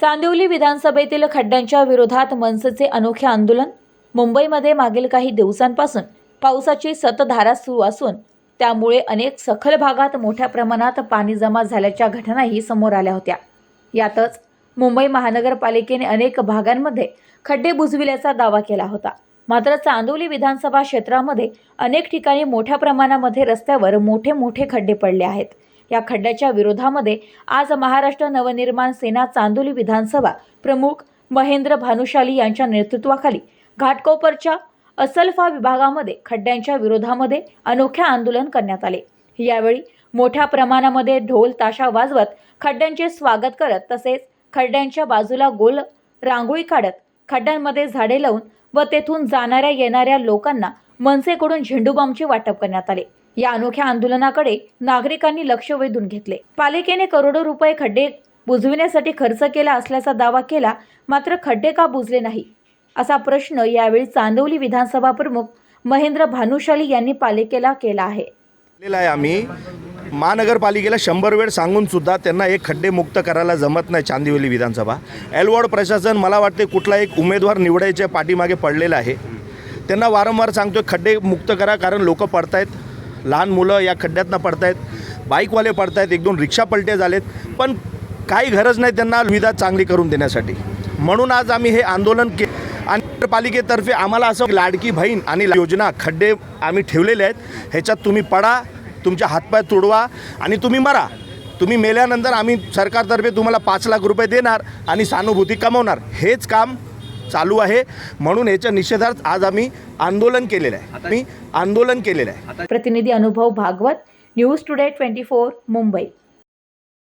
चांदिवली विधानसभेतील खड्ड्यांच्या विरोधात मनसेचे अनोखे आंदोलन. मुंबईमध्ये मागील काही दिवसांपासून पावसाची सतधारा सुरू असून त्यामुळे अनेक सखल भागात मोठ्या प्रमाणात पाणी जमा झाल्याच्या घटनाही समोर आल्या होत्या. यातच मुंबई महानगरपालिकेने अनेक भागांमध्ये खड्डे बुजविल्याचा दावा केला होता. मात्र चांदोली विधानसभा क्षेत्रामध्ये अनेक ठिकाणी मोठ्या प्रमाणामध्ये रस्त्यावर मोठे मोठे खड्डे पडले आहेत. या खड्ड्याच्या विरोधामध्ये आज महाराष्ट्र नवनिर्माण सेना चांदोली विधानसभा प्रमुख महेंद्र भानुशाली यांच्या नेतृत्वाखाली घाटकोपरच्या असलफा विभागामध्ये खड्ड्यांच्या विरोधामध्ये अनोखे आंदोलन करण्यात आले. यावेळी मोठ्या प्रमाणामध्ये ढोल ताशा वाजवत खड्ड्यांचे स्वागत करत तसेच खड्ड्यांच्या बाजूला गोल रांगोळी काढत खड्ड्यांमध्ये झाडे लावून व तेथून जाणाऱ्या येणाऱ्या लोकांना मनसेकडून झेंडूबामचे वाटप करण्यात आले. या अनोख्या आंदोलनाकडे नागरिकांनी लक्ष वेधून घेतले. पालिकेने करोडो रुपये खड्डे बुजविण्यासाठी खर्च केला असल्याचा दावा केला मात्र खड्डे का बुजले नाही? असा प्रश्न यावेळी चांदवली विधानसभा प्रमुख महेंद्र भानुशाली यांनी पालिकेला केला आहे. आहे आम्ही. महानगरपालिकेला शंभर वेळ सांगून सुद्धा त्यांना एक खड्डे मुक्त करायला जमत नाही चांदिवली विधानसभा. एलवॉर्ड प्रशासन मला वाटते कुठला एक उमेदवार निवडायच्या पाठीमागे पडलेला आहे. त्यांना वारंवार सांगतोय खड्डे मुक्त करा कारण लोक पडतायत. लहान मुलं या खड्ड्यातनं पडतायत बाईकवाले पडतायत एक दोन रिक्षा पलटे झालेत पण काही गरज नाही त्यांना सुविधा चांगली करून देण्यासाठी. म्हणून आज आम्ही हे आंदोलन के आणि पालिकेतर्फे आम्हाला असं लाडकी बहीण आणि योजना खड्डे आम्ही ठेवलेले आहेत. ह्याच्यात तुम्ही पडा तुमच्या हातपाय तुडवा आणि तुम्ही मरा. तुम्ही मेल्यानंतर आम्ही सरकारतर्फे तुम्हाला पाच लाख रुपये देणार आणि सहानुभूती कमवणार. हेच काम चालू आहे. म्हणून ह्याच्या निषेधार्थ आज आम्ही आंदोलन केलेलं आहे. आम्ही आंदोलन केलेलं आहे. प्रतिनिधी Anubhav Bhagwat news today twenty four Mumbai.